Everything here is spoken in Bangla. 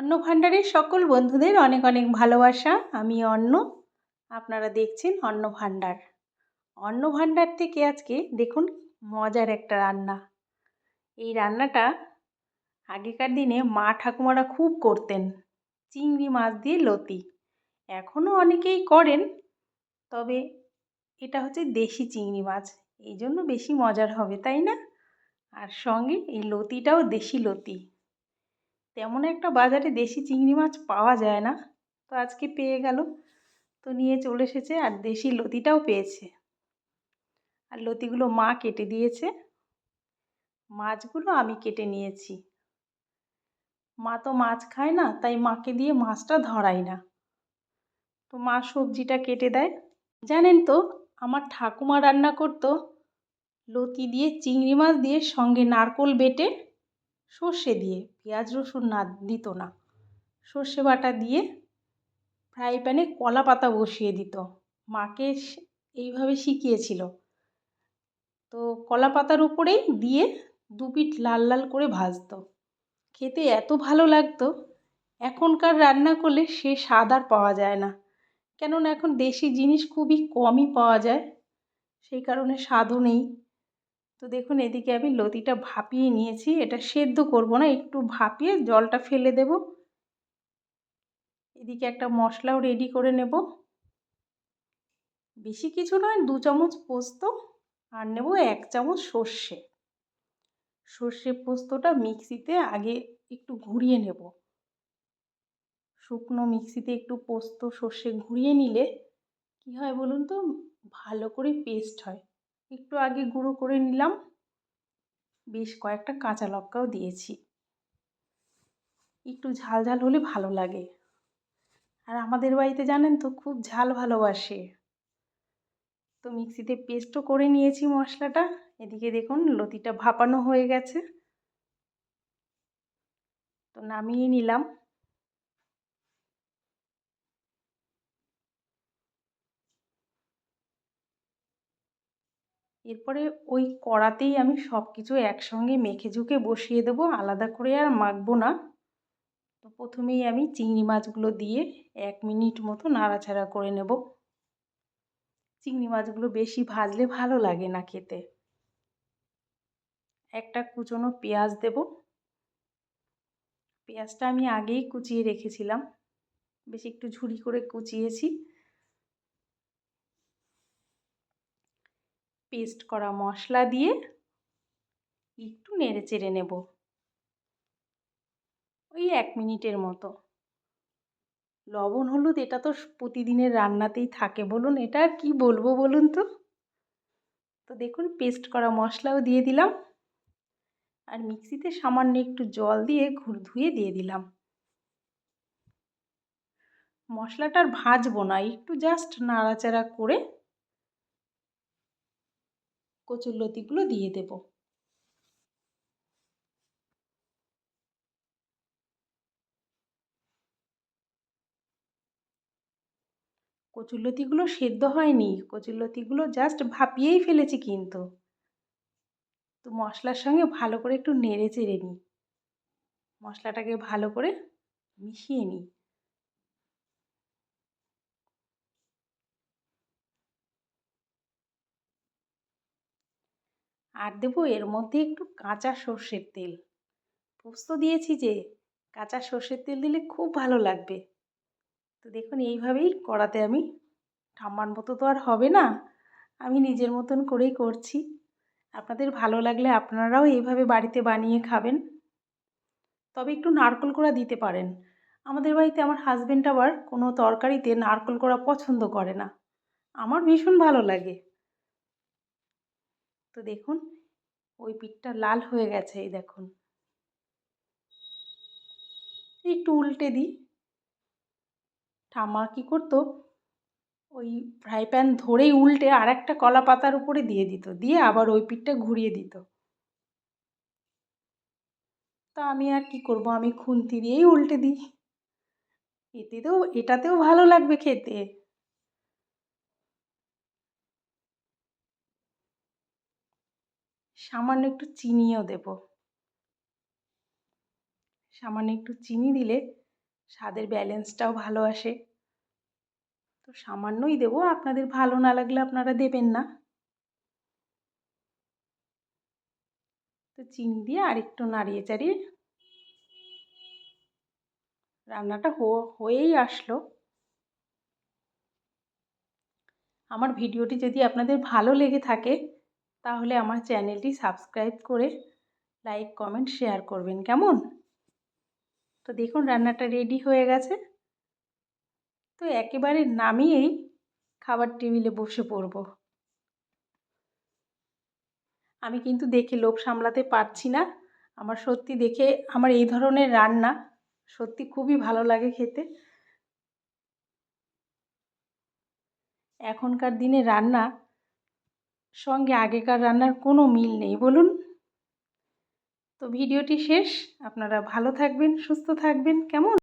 অন্ন ভাণ্ডারের সকল বন্ধুদের অনেক অনেক ভালোবাসা। আমি অন্ন। আপনারা দেখছেন অন্ন ভাণ্ডার অন্ন ভাণ্ডার থেকে আজকে দেখুন মজার একটা রান্না। এই রান্নাটা আগেকার দিনে মা ঠাকুমারা খুব করতেন। চিংড়ি মাছ দিয়ে লতি। এখনও অনেকেই করেন, তবে এটা হচ্ছে দেশি চিংড়ি মাছ। এই জন্য বেশি মজার হবে, তাই না? আর সঙ্গে এই লতিটাও দেশি লতি। তেমন একটা বাজারে দেশি চিংড়ি মাছ পাওয়া যায় না। তো আজকে পেয়ে গেল। তো নিয়ে চলে এসেছে আর দেশি লতিটাও পেয়েছে। আর লতিগুলো মা কেটে দিয়েছে। মাছগুলো আমি কেটে নিয়েছি। মা তো মাছ খায় না, তাই মাকে দিয়ে মাছটা ধরাই না। তো মা সবজিটা কেটে দেয়। জানেন তো, আমার ঠাকুমা রান্না করতো। লতি দিয়ে, চিংড়ি মাছ দিয়ে সঙ্গে নারকোল বেটে সর্ষে দিয়ে পেঁয়াজ রসুন না দিত না। সর্ষে বাটা দিয়ে ফ্রাই প্যানে কলা পাতা বসিয়ে দিত। মাকে এইভাবে শিখিয়েছিল। তো কলা পাতার উপরেই দিয়ে দু পিঠ লাল লাল করে ভাজতো। খেতে এত ভালো লাগতো, এখনকার রান্না করলে সে স্বাদ আর পাওয়া যায় না। কেননা এখন দেশি জিনিস খুবই কমই পাওয়া যায়। সেই কারণে স্বাদও নেই। তো দেখুন, এদিকে আমি লতিটা ভাপিয়ে নিয়েছি। এটা সেদ্ধ করব না, একটু ভাপিয়ে জলটা ফেলে দেব। এদিকে একটা মশলাও রেডি করে নেব। বেশি কিছু নয়, দু চামচ পোস্ত আর নেব এক চামচ সর্ষে। সর্ষে পোস্তটা মিক্সিতে আগে একটু ঘুরিয়ে নেব। শুকনো মিক্সিতে একটু পোস্ত, সর্ষে ঘুরিয়ে নিলে কী হয় বলুন তো? ভালো করে পেস্ট হয়। একটু আগে গুঁড়ো করে নিলাম। বেশ কয়েকটা কাঁচা লঙ্কাও দিয়েছি। একটু ঝাল ঝাল হলে ভালো লাগে। আর আমাদের বাড়িতে জানেন তো, খুব ঝাল ভালোবাসে। তো মিক্সিতে পেস্টও করে নিয়েছি মশলাটা। এদিকে দেখুন, লতিটা ভাপানো হয়ে গেছে। তো নামিয়ে নিলাম। এরপরে ওই কড়াতেই আমি সব কিছু একসঙ্গে মেখে ঝুঁকে বসিয়ে দেবো, আলাদা করে আর মাখবো না। তো প্রথমেই আমি চিংড়ি মাছগুলো দিয়ে এক মিনিট মতো নাড়াচাড়া করে নেব। চিংড়ি মাছগুলো বেশি ভাজলে ভালো লাগে না খেতে। একটা কুচনো পেঁয়াজ দেব। পেঁয়াজটা আমি আগেই কুচিয়ে রেখেছিলাম। বেশ একটু ঝুড়ি করে কুচিয়েছি। পেস্ট করা মশলা দিয়ে একটু নেড়ে চেড়ে নেব। ওই এক মিনিটের মতো। লবণ, হলুদ এটা তো প্রতিদিনের রান্নাতেই থাকে বলুন, এটা আর কী বলব বলুন তো? তো দেখুন, পেস্ট করা মশলাও দিয়ে দিলাম। আর মিক্সিতে সামান্য একটু জল দিয়ে ঘুর, ধুয়ে দিয়ে দিলাম। মশলাটার ভাজবো না, একটু জাস্ট নাড়াচাড়া করে কচুর লতিগুলো দিয়ে দেব। কচুরলতিগুলো সেদ্ধ হয়নি কচুরলতিগুলো জাস্ট ভাপিয়েই ফেলেছি কিন্তু। তো মশলার সঙ্গে ভালো করে একটু নেড়ে চেড়ে নিই। মশলাটাকে ভালো করে মিশিয়ে নিই। আর দেবো এর মধ্যে একটু কাঁচা সর্ষের তেল। পোস্ত দিয়েছি যে, কাঁচা সর্ষের তেল দিলে খুব ভালো লাগবে। তো দেখুন, এইভাবেই কড়াতে আমি ঠাম্মার মতো তো আর হবে না, আমি নিজের মতন করেই করছি। আপনাদের ভালো লাগলে আপনারাও এইভাবে বাড়িতে বানিয়ে খাবেন। তবে একটু নারকল করা দিতে পারেন। আমাদের বাড়িতে আমার হাজব্যান্ড আবার কোনো তরকারিতে নারকল কোড়া পছন্দ করে না। আমার ভীষণ ভালো লাগে। তো দেখুন, ওই পিঠটা লাল হয়ে গেছে, এই দেখুন। একটু উল্টে দিই। ঠাম্মা কী করতো, ওই ফ্রাই প্যান ধরেই উল্টে আর একটা কলা পাতার উপরে দিয়ে দিত, দিয়ে আবার ওই পিঠটা ঘুরিয়ে দিত। তা আমি আর কি করব, আমি খুন্তি দিয়েই উল্টে দিই। এতে তো, এটাতেও ভালো লাগবে খেতে। সামান্য একটু চিনিও দেব। সামান্য একটু চিনি দিলে স্বাদের ব্যালেন্সটাও ভালো আসে। তো সামান্যই দেবো, আপনাদের ভালো না লাগলে আপনারা দেবেন না। তো চিনি দিয়ে আরেকটু নাড়িয়ে চাড়িয়ে রান্নাটা হয়েই আসলো। আমার ভিডিওটি যদি আপনাদের ভালো লেগে থাকে তাহলে আমার চ্যানেলটি সাবস্ক্রাইব করে লাইক, কমেন্ট, শেয়ার করবেন কেমন? তো দেখুন, রান্নাটা রেডি হয়ে গেছে। তো একেবারে নামিয়েই খাবার টেবিলে বসে পড়ব। আমি কিন্তু দেখে লোভ সামলাতে পারছি না। আমার সত্যি দেখে আমার এই ধরনের রান্না সত্যি খুবই ভালো লাগে খেতে। এখনকার দিনে রান্না সঙ্গে আগেকার রান্নার কোনো মিল নেই, বলুন। তো ভিডিওটি শেষ। আপনারা ভালো থাকবেন, সুস্থ থাকবেন। কেমন?